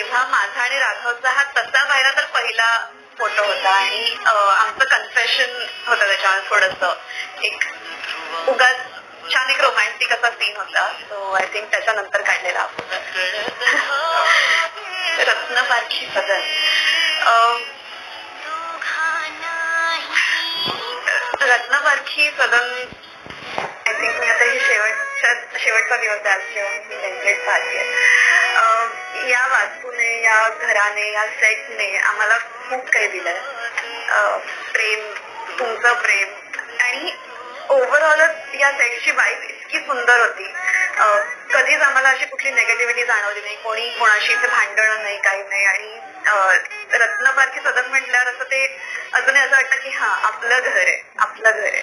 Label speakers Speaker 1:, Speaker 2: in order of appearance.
Speaker 1: तेव्हा माझा आणि राघवचा हा तसा पाहिला तर पहिला फोटो होता आणि आमचं कन्फेशन होतं त्याच्यावर थोडस. एक उगाच छान एक रोमॅन्टिक असा सीन होता. सो आय थिंक त्याच्यानंतर काढलेला रत्न पारखी सदन रत्न पारखी सदन आय थिंक मी आता ही शेवटच्या शेवटचा दिवस आहे आज जेव्हा मी टेम्पलेट पाहते या वास्तूने या घराने या सेटने आम्हाला खूप काही दिलंय. प्रेम तुमचं प्रेम. आणि ओव्हरऑलच या सेटची वाईफ इतकी सुंदर होती. कधीच आम्हाला अशी कुठली नेगेटिव्हिटी जाणवली नाही. कोणी कोणाशी इथे भांडणं नाही काही नाही. आणि अं, रत्नपारखी सदन म्हटल्यावर असं ते अजूनही असं वाटतं की हा आपलं घर आहे. आपलं घर आहे.